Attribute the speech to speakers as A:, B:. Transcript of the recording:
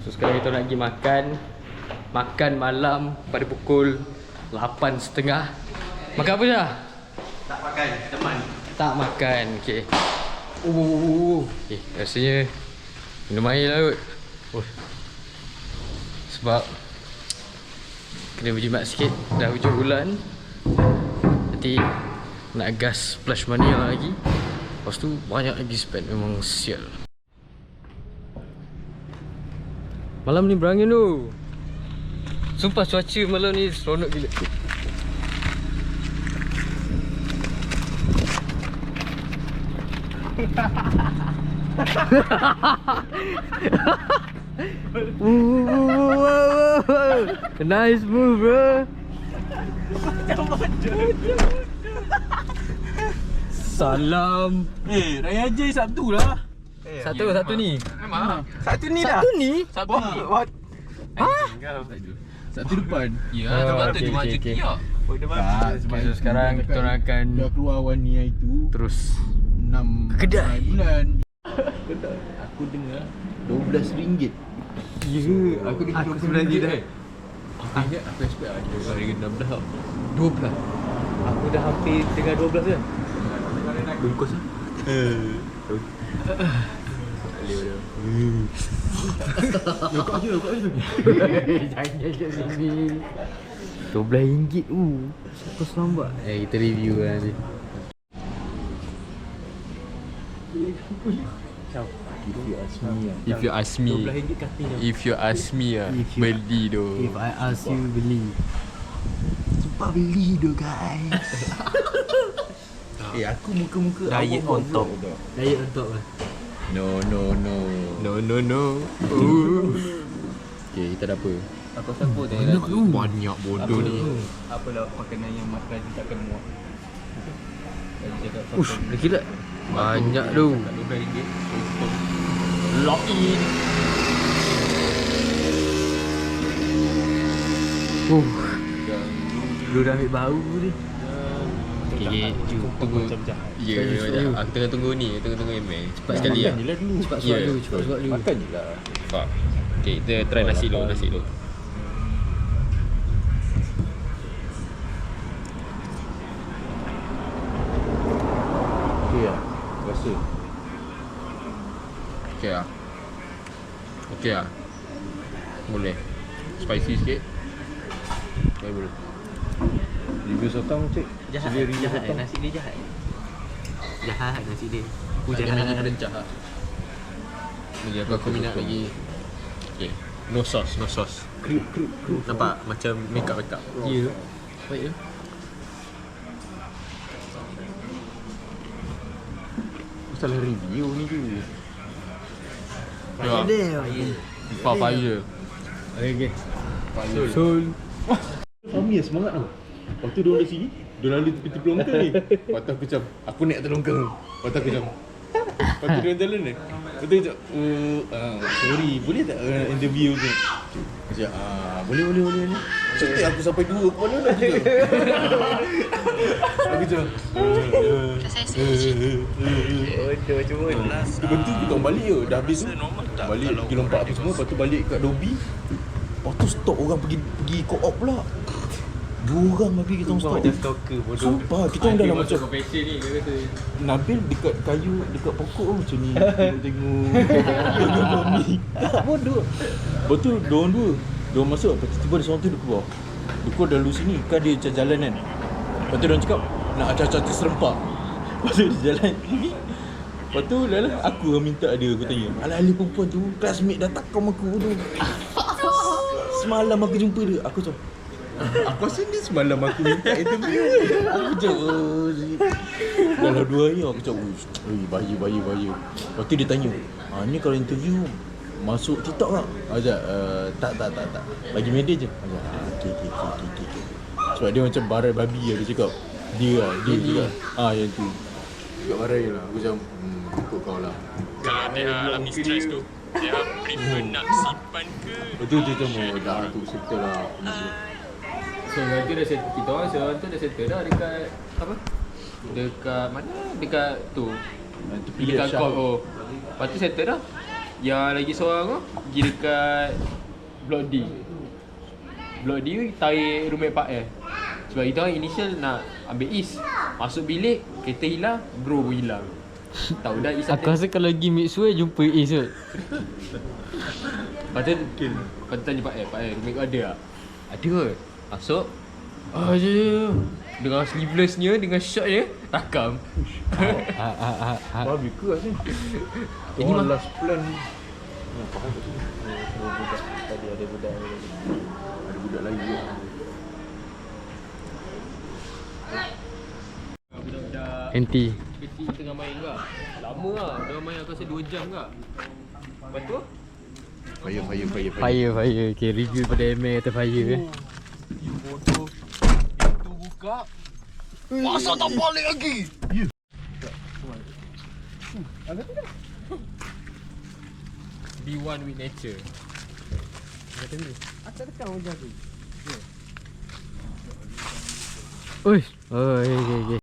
A: So sekarang kita nak pergi makan. Makan malam pada pukul 8.30 Makan apa dah?
B: Tak makan, teman.
A: Tak makan, okay Oh, okay, rasanya minum air lah kot. Oh. Sebab Kena berjimat sikit. Dah hujung bulan. Nanti Nak gas flash money lagi. Lepas tu banyak lagi spend Memang sial Malam ni berangin tu. Sumpah cuaca malam ni seronok gila. Nice move bro. Salam.
C: Eh, Raya Jai Sabtu lah.
A: Satu satu ni
C: Satu ni dah.
A: Satu ni
C: Sabtu ni. What? Satu depan.
D: Ya,
A: Oh,
D: sebab tu cuma ya.
C: Oh, depan.
A: Okay, so sekarang kita orang akan
C: Dah keluar warni hari tu
A: Terus
C: 6
A: Kedai.
C: bulan. Kedai. Aku dengar RM12.
A: Ya
C: Aku dengar
A: Aku
C: RM12
A: RM12
C: dah. Aku ingat aku expect ada harga 16 tau.
A: 12 Aku dah hampir dengar 12 kan
C: Bungkus lah. Eh. Lokak je, lokak je.
A: Jangan kat sini RM12 tu Aku selambat Eh kita review kan nanti
C: If you ask me lah.
D: If you ask me,
A: RM12 katanya
D: if you ask me ah,
A: If you-
D: beli tu.
A: If I ask you beli
C: Sumpah beli tu guys. eh aku muka-muka
B: Diet on top.
A: Diet untuk lah
C: No no no.
D: No no no. Ooh.
C: Okay, kita dah apa?
B: Aku siapa tu?
A: Banyak tu
D: Banyak bodoh ni.
B: Apalah makanan yang mak Raji takkan muak. Raji cakap
A: Ush, dah gila Banyak tu
B: kat RM12.
A: Lock in Uh Lu dah ambil bau ni
D: Okay, okay. Tunggu. Ya,
A: Sekali
D: yeah,
A: suruh.
D: aku tengah tunggu ni, tengah tunggu email. Cepat
A: Makan
D: sekali lah.
C: je lah dulu.
A: Cepat
D: Ya.
A: suat lu, cepat suat lu
C: Makan je lah.
D: Fuck. Okay, kita try nasi dulu, nasi dulu.
C: Okay lah. Rasa.
D: Okay lah. Okay lah. Boleh. Spicy sikit. Okay, boleh.
C: Review sotong cik.
B: Jahat,
C: Sedia review
B: jahat.
C: sotong.
B: Nasi dia jahat. Jahat nasi dia. Aku
D: Ada
B: jahat.
D: rencah lah. Lagi aku, aku minat lagi. Okay. No sauce, no sauce.
C: Krip krip krip.
D: Nampak macam make up make up.
A: Ya Baik tu
C: Salah review ni tu.
D: Ya. Empat fire.
A: Okay, okay
D: Fire.
A: Sul
C: Fahmi yang semangat tau. Lepas tu dia orang sini, dia lalu tepi-tepi longkang ni. Lepas tu aku macam, aku naik atas longkang. Lepas tu aku macam, lepas tu dia orang jalan ni. Lepas tu macam, uh, uh, sorry, boleh tak uh, interview tu? Macam, ah, boleh, boleh, boleh. boleh. Cepat aku sampai dua kepala dah juga. aku macam, uh,
B: Bodoh cuma.
C: Lepas tu kita balik je Dah habis tu Balik pergi lompat apa semua Lepas tu balik kat lobby Lepas tu stop orang pergi Pergi co-op pula Dua orang babi kita orang
B: Kau
C: stop
B: macam stalker bodoh.
C: Sumpah kita orang dah lah macam
D: confession ni dia kata.
C: Nabil dekat kayu Dekat pokok tu macam ni. Tengok-tengok Tengok. Mami Bodoh. Lepas tu diorang dua Diorang masuk Lepas tu tiba ada seorang tu dia keluar. Dia keluar dalam sini Kan dia macam jalan kan. Lepas tu diorang cakap Nak acah-acah terserempak. Lepas tu dia jalan. Ni Lepas tu lah lah Aku yang minta dia Aku tanya Alah-alah perempuan tu Classmate dah takam aku tu. Semalam aku jumpa dia Aku macam Aku rasa ni semalam aku minta interview. Aku macam oh. Dalam dua hari aku macam Ui, bahaya, bahaya, bahaya. Lepas tu dia tanya ah, Ni kalau interview Masuk TikTok tak? Cakap uh, Tak, tak, tak, tak. Bagi media je. Cakap ah, okay, okay, okay, okay, okay, okay. Sebab dia macam barai babi lah Dia cakap. Dia lah, dia cakap Ah, yang tu. Cakap barai lah. Aku macam Hmm, ikut kau lah.
D: Kalau dia alami stres tu, dia prefer nak simpan ke?
C: Lepas tu dia macam Oh, dah tu settle lah
A: So yang tu dah settle Kita orang seorang tu dah settle dah dekat Apa? Dekat mana? Dekat tu.
C: Tepi
A: Dekat
C: Syah.
A: oh. Lepas tu settle dah.
D: Yang lagi seorang tu Pergi dekat Blok D. Blok D tarik roommate Pak eh Sebab kita orang initial nak ambil East Masuk bilik Kereta hilang Bro pun hilang. Tahu dah East
A: Aku rasa kalau pergi Mixway jumpa Ace kot.
D: Lepas tu Lepas tu tanya Pak eh Pak eh roommate kau ada tak? Ada kot Masuk Ah je Dengan sleevelessnya Dengan Rakam
A: ha ha ha.
C: Babi ke sini?
D: Ini
C: Ini
D: mah-
C: last plan ni. Faham sini? Budak tadi ada budak ada budak lagi ke?
D: Budak-budak
A: NT.
D: Kecil tengah main ke Lama lah Tengah main aku rasa 2 jam ke Lepas tu
C: Fire, fire, fire,
A: Fire fire. Okay review pada ML kata fire eh.
D: Bodoh. Pintu buka. Masa tak balik lagi? Be one with nature.
A: Oi. Oh, okay okay okay.